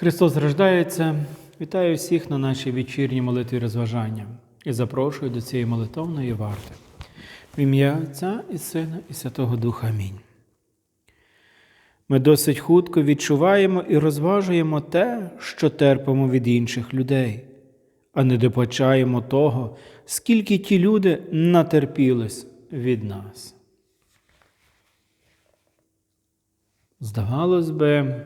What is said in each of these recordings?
Христос рождається. Вітаю всіх на нашій вечірній молитві розважання і запрошую до цієї молитовної варти. В ім'я Отця і Сина, і Святого Духа. Амінь. Ми досить хутко відчуваємо і розважуємо те, що терпимо від інших людей, а не допочаємо того, скільки ті люди натерпілись від нас. Здавалось би,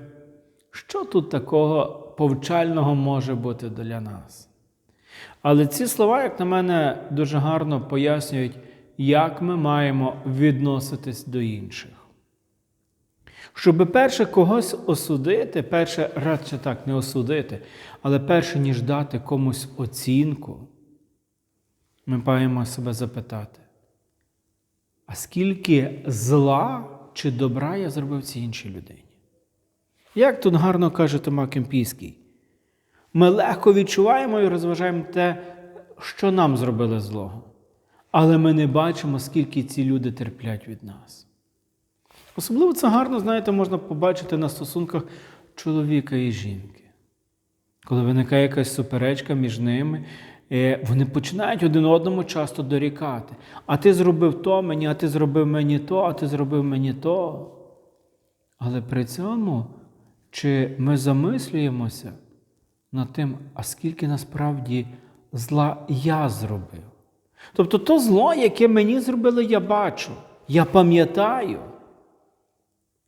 що тут такого повчального може бути для нас? Але ці слова, як на мене, дуже гарно пояснюють, як ми маємо відноситись до інших. Щоб перше когось осудити, перше радше так не осудити, але перше, ніж дати комусь оцінку, ми маємо себе запитати, а скільки зла чи добра я зробив цій іншій людині? Як тут гарно каже Тома Кемпійський, ми легко відчуваємо і розважаємо те, що нам зробили злого, але ми не бачимо, скільки ці люди терплять від нас. Особливо це гарно, знаєте, можна побачити на стосунках чоловіка і жінки. Коли виникає якась суперечка між ними, е, вони починають один одному часто дорікати. А ти зробив то мені, а ти зробив мені то, а ти зробив мені то. Але при цьому, чи ми замислюємося над тим, а скільки насправді зла я зробив? Тобто то зло, яке мені зробили, я бачу, я пам'ятаю.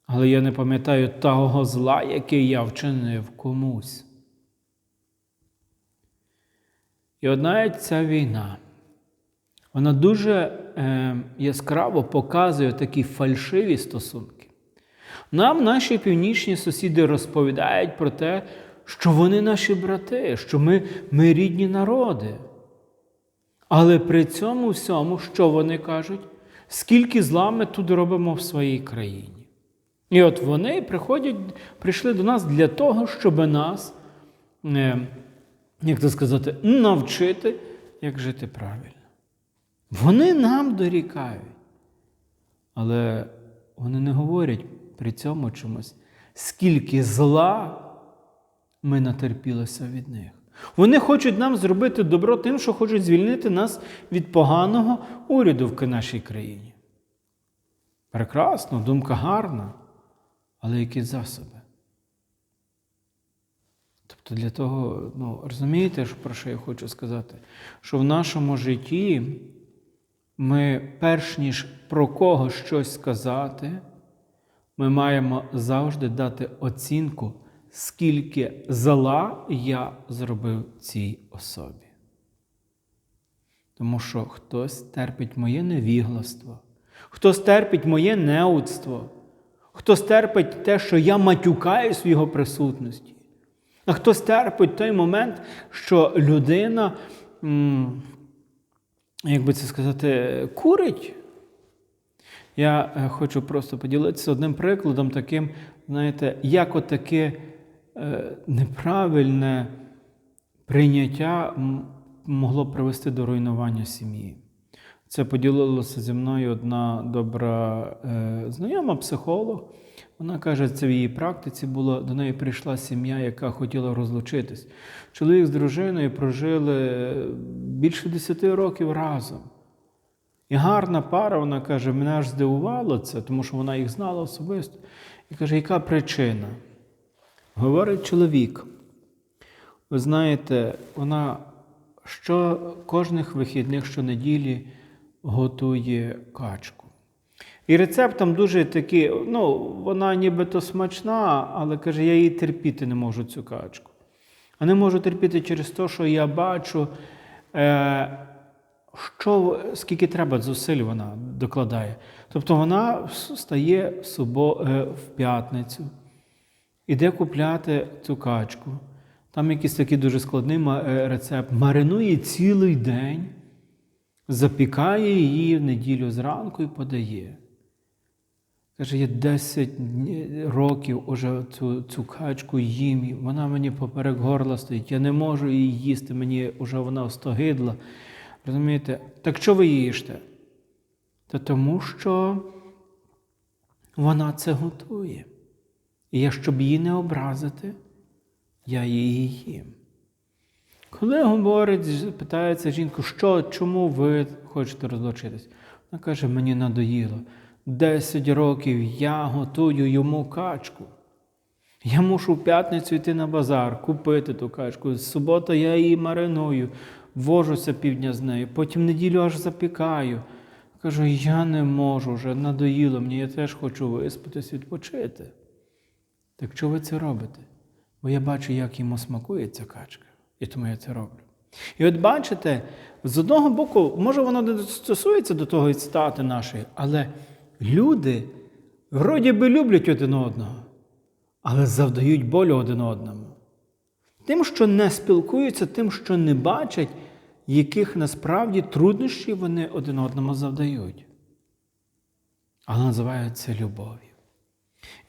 Але я не пам'ятаю того зла, яке я вчинив комусь. І навіть ця війна, вона дуже е, яскраво показує такі фальшиві стосунки. Нам наші північні сусіди розповідають про те, що вони наші брати, що ми, ми рідні народи. Але при цьому всьому, що вони кажуть, скільки зла ми тут робимо в своїй країні. І от вони приходять, прийшли до нас для того, щоб нас, е, як то сказати, навчити, як жити правильно. Вони нам дорікають. Але вони не говорять при цьому чомусь, скільки зла ми натерпілися від них. Вони хочуть нам зробити добро тим, що хочуть звільнити нас від поганого уряду в нашій країні. Прекрасно, думка гарна, але які засоби? Тобто для того, ну, розумієте, про що я хочу сказати? Що в нашому житті ми, перш ніж про кого щось сказати, ми маємо завжди дати оцінку, скільки зла я зробив цій особі. Тому що хтось терпить моє невігластво, хтось терпить моє неудство, хтось терпить те, що я матюкаюсь в його присутності, а хтось терпить той момент, що людина, як би це сказати, курить. Я е, хочу просто поділитися одним прикладом, таким, знаєте, як отаке е, неправильне прийняття могло привести до руйнування сім'ї. Це поділилася зі мною одна добра е, знайома психолог. Вона каже, це в її практиці було, до неї прийшла сім'я, яка хотіла розлучитись. Чоловік з дружиною прожили більше 10 років разом. І гарна пара, вона каже, мене аж здивувало це, тому що вона їх знала особисто. І каже, яка причина? Говорить чоловік. Ви знаєте, вона що кожних вихідних щонеділі готує качку. І рецепт там дуже такий, ну, вона нібито смачна, але каже, я її терпіти не можу цю качку. А не можу терпіти через те, що я бачу. Е, що, скільки треба зусиль вона докладає. Тобто вона встає в, субо, в п'ятницю, іде купляти цю качку. Там якийсь такий дуже складний рецепт. Маринує цілий день, запікає її в неділю зранку і подає. Каже, я 10 років уже цю цю качку їм, вона мені поперек горла стоїть, я не можу її їсти, мені вже вона остогидла. Розумієте? Так що ви їжте? Та тому що вона це готує. І я, щоб її не образити, я її їм. Коли говорить, питається жінку, що, чому ви хочете розлучитись? Вона каже, мені надоїло. Десять років я готую йому качку. Я мушу в п'ятницю йти на базар, купити ту качку. З субота я її мариную, вожуся півдня з нею, потім неділю аж запікаю. Кажу, я не можу вже, надоїло мені, я теж хочу виспатись, відпочити. Так чого ви це робите? Бо я бачу, як йому смакує ця качка, і тому я це роблю. І от бачите, з одного боку, може воно не стосується до того і стати нашої, але люди вроді би люблять один одного, але завдають болю один одному. Тим, що не спілкуються, тим, що не бачать, яких насправді труднощів вони один одному завдають. Але називають це любов'ю.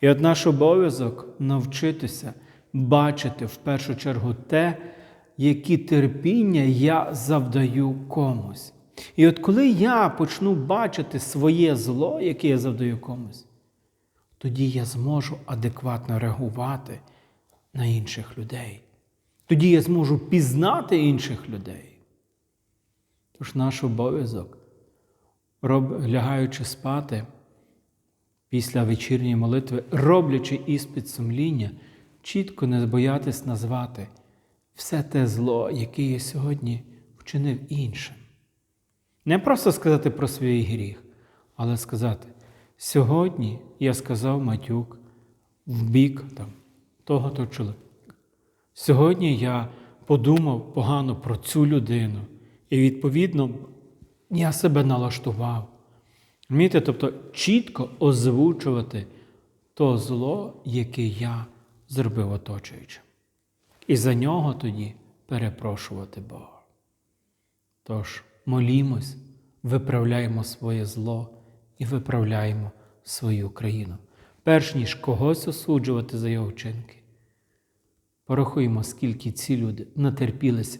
І от наш обов'язок навчитися бачити в першу чергу те, які терпіння я завдаю комусь. І от коли я почну бачити своє зло, яке я завдаю комусь, тоді я зможу адекватно реагувати на інших людей. Тоді я зможу пізнати інших людей. Тож наш обов'язок, лягаючи спати після вечірньої молитви, роблячи іспит сумління, чітко не боятись назвати все те зло, яке я сьогодні вчинив іншим. Не просто сказати про свій гріх, але сказати: сьогодні я сказав матюк в бік там, того-то чоловіка. Сьогодні я подумав погано про цю людину, і відповідно я себе налаштував. Розумієте, тобто чітко озвучувати то зло, яке я зробив оточуючим. І за нього тоді перепрошувати Бога. Тож молімось, виправляємо своє зло і виправляємо свою країну, перш ніж когось осуджувати за його вчинки. Порахуємо, скільки ці люди натерпілись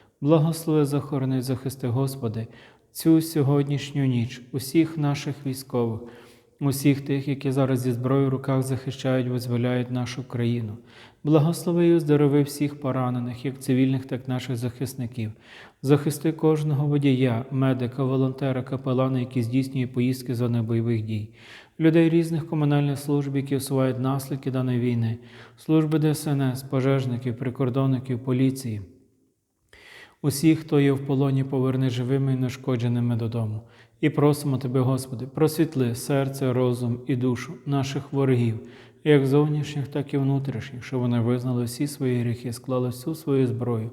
Благослови, захорони, захисти, Господи, цю сьогоднішню ніч, усіх наших військових, усіх тих, які зараз зі зброєю в руках захищають, визволяють нашу країну. Благослови і оздорови всіх поранених, як цивільних, так і наших захисників. Захисти кожного водія, медика, волонтера, капелана, які здійснює поїздки зони бойових дій, людей різних комунальних служб, які усувають наслідки даної війни, служби ДСНС, пожежників, прикордонників, поліції. Усіх, хто є в полоні, поверни живими і нешкодженими додому. І просимо Тебе, Господи, просвітли серце, розум і душу наших ворогів, як зовнішніх, так і внутрішніх, щоб вони визнали всі свої гріхи, склали всю свою зброю,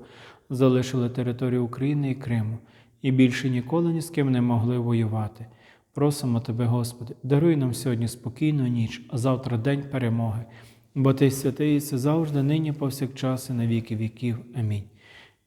залишили територію України і Криму, і більше ніколи ні з ким не могли воювати. Просимо Тебе, Господи, даруй нам сьогодні спокійну ніч, а завтра день перемоги, бо Ти святий і це завжди, нині, повсякчас і на віки віків. Амінь.